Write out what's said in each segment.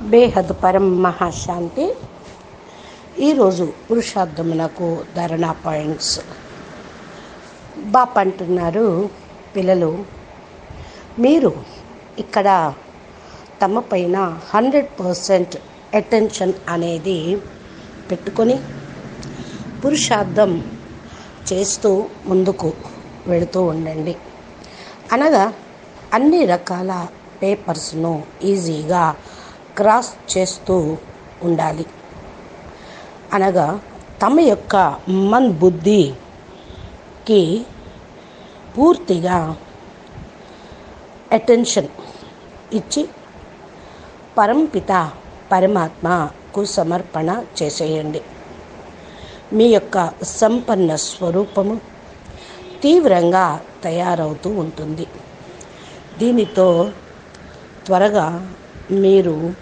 బేహద్ పరం మహాశాంతి. ఈరోజు పురుషార్థమునకు ధరణ పాయింట్స్. బాప్ అంటున్నారు పిల్లలు మీరు ఇక్కడ తమ పైన హండ్రెడ్ పర్సెంట్ అటెన్షన్ అనేది పెట్టుకొని పురుషార్థం చేస్తూ ముందుకు వెళుతూ ఉండండి. అనగా అన్ని రకాల పేపర్స్ను ఈజీగా క్రాస్ చేస్తూ ఉండాలి. అనగా తమ యొక్క మన్ బుద్ధికి పూర్తిగా అటెన్షన్ ఇచ్చి పరంపిత పరమాత్మకు సమర్పణ చేసేయండి. మీ యొక్క సంపన్న స్వరూపము తీవ్రంగా తయారవుతూ ఉంటుంది. దీనితో త్వరగా మీరు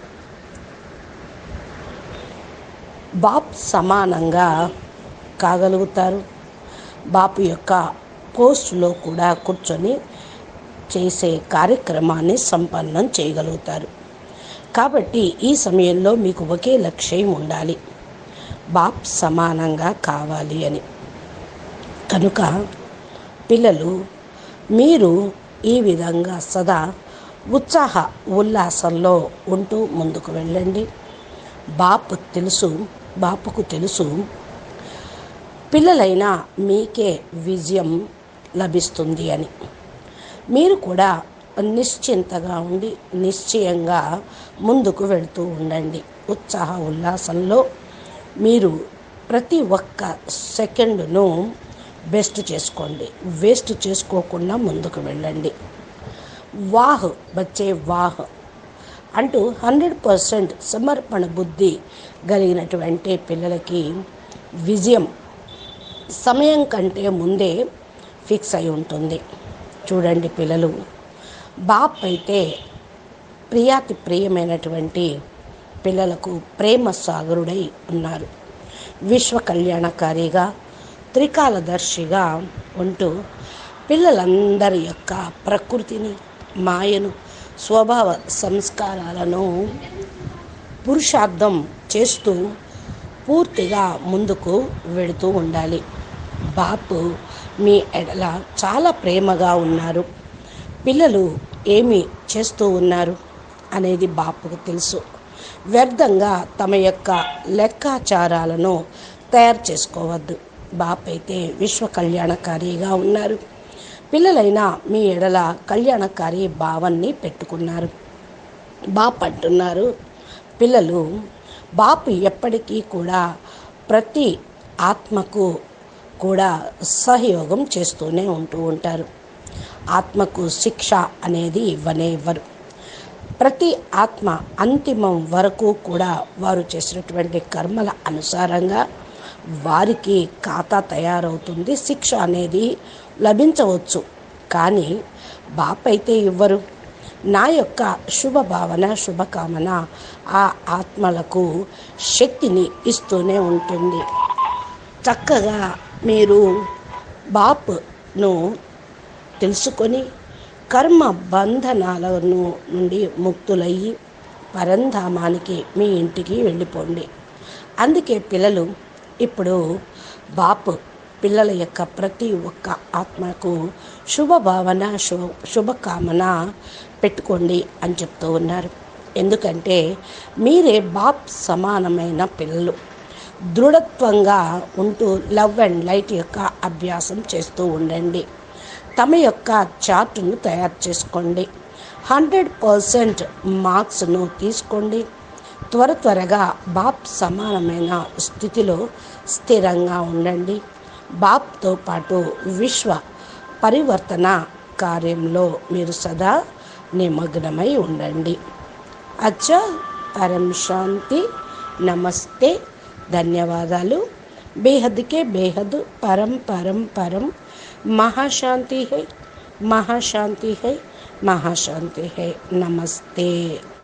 బాప్ సమానంగా కాగలుగుతారు. బాపు యొక్క పోస్టులో కూడా కూర్చొని చేసే కార్యక్రమాన్ని సంపన్నం చేయగలుగుతారు. కాబట్టి ఈ సమయంలో మీకు ఒకే లక్ష్యం ఉండాలి. బాప్ సమానంగా కావాలి అని. కనుక పిల్లలు మీరు ఈ విధంగా సదా ఉత్సాహ ఉల్లాసంలో ఉంటూ ముందుకు వెళ్ళండి. బాప్ తెలుసు బాపుకు తెలుసు. పిల్లలైనా మీకే విజయం లభిస్తుంది అని. మీరు కూడా నిశ్చింతగా ఉండి నిశ్చయంగా ముందుకు వెళుతూ ఉండండి. ఉత్సాహ ఉల్లాసంలో మీరు ప్రతి ఒక్క సెకండ్ను బెస్ట్ చేసుకోండి. వేస్ట్ చేసుకోకుండా ముందుకు వెళ్ళండి. వాహ్ బచ్చే వాహ్. అంటూ హండ్రెడ్ పర్సెంట్ సమర్పణ బుద్ధి కలిగినటువంటి పిల్లలకి విజయం సమయం కంటే ముందే ఫిక్స్ అయి ఉంటుంది. చూడండి పిల్లలు బాప్ అయితే ప్రియాతి ప్రియమైనటువంటి పిల్లలకు ప్రేమ సాగరుడై ఉన్నారు. విశ్వ కళ్యాణకారిగా త్రికాలదర్శిగా ఉంటూ పిల్లలందరి యొక్క ప్రకృతిని మాయను స్వభావ సంస్కారాలను పురుషార్థం చేస్తూ పూర్తిగా ముందుకు వెళుతూ ఉండాలి. బాపు మీ ఎడల చాలా ప్రేమగా ఉన్నారు. పిల్లలు ఏమి చేస్తూ ఉన్నారు అనేది బాపుకు తెలుసు. వ్యర్థంగా తమ యొక్క లెక్కాచారాలను తయారు చేసుకోవద్దు. బాప్ అయితే విశ్వ కళ్యాణకారిగా ఉన్నారు. పిల్లలైనా మీ ఎడల కళ్యాణకారి భావాన్ని పెట్టుకున్నారు. బాప్ అంటున్నారు. పిల్లలు బాపు ఎప్పటికీ కూడా ప్రతి ఆత్మకు కూడా సహయోగం చేస్తూనే ఉంటూ ఉంటారు. ఆత్మకు శిక్ష అనేది ఇవ్వనే ఇవ్వరు. ప్రతి ఆత్మ అంతిమం వరకు కూడా వారు చేసినటువంటి కర్మల అనుసారంగా వారికి ఖాతా తయారవుతుంది. శిక్ష అనేది లభించవచ్చు. కానీ బాపైతే ఇవ్వరు నా యొక్క శుభ భావన శుభకామన ఆ ఆత్మలకు శక్తిని ఇస్తూనే ఉంటుంది. చక్కగా మీరు బాప్ను తెలుసుకొని కర్మ బంధనాలను నుండి ముక్తులయ్యి పరంధామానికి మీ ఇంటికి వెళ్ళిపోండి. అందుకే పిల్లలు ఇప్పుడు బాపు పిల్లల యొక్క ప్రతి ఒక్క ఆత్మకు శుభభావన శుభ శుభకామన పెట్టుకోండి అని చెప్తూ ఉన్నారు. ఎందుకంటే మీరే బాప్ సమానమైన పిల్లలు. దృఢత్వంగా ఉంటూ లవ్ అండ్ లైట్ యొక్క అభ్యాసం చేస్తూ ఉండండి. తమ యొక్క చార్టును తయారు చేసుకోండి. హండ్రెడ్ పర్సెంట్ మార్క్స్ను తీసుకోండి. త్వర త్వరగా బాప్ సమానమైన స్థితిలో స్థిరంగా ఉండండి. బాప్తో పాటు విశ్వ పరివర్తన కార్యంలో మీరు సదా నిమగ్నమై ఉండండి. అచ్చ పరం శాంతి. నమస్తే. ధన్యవాదాలు. బేహద్కే బేహద్. పరం పరం పరం. మహాశాంతి హై. మహాశాంతి హై. మహాశాంతి హై. నమస్తే.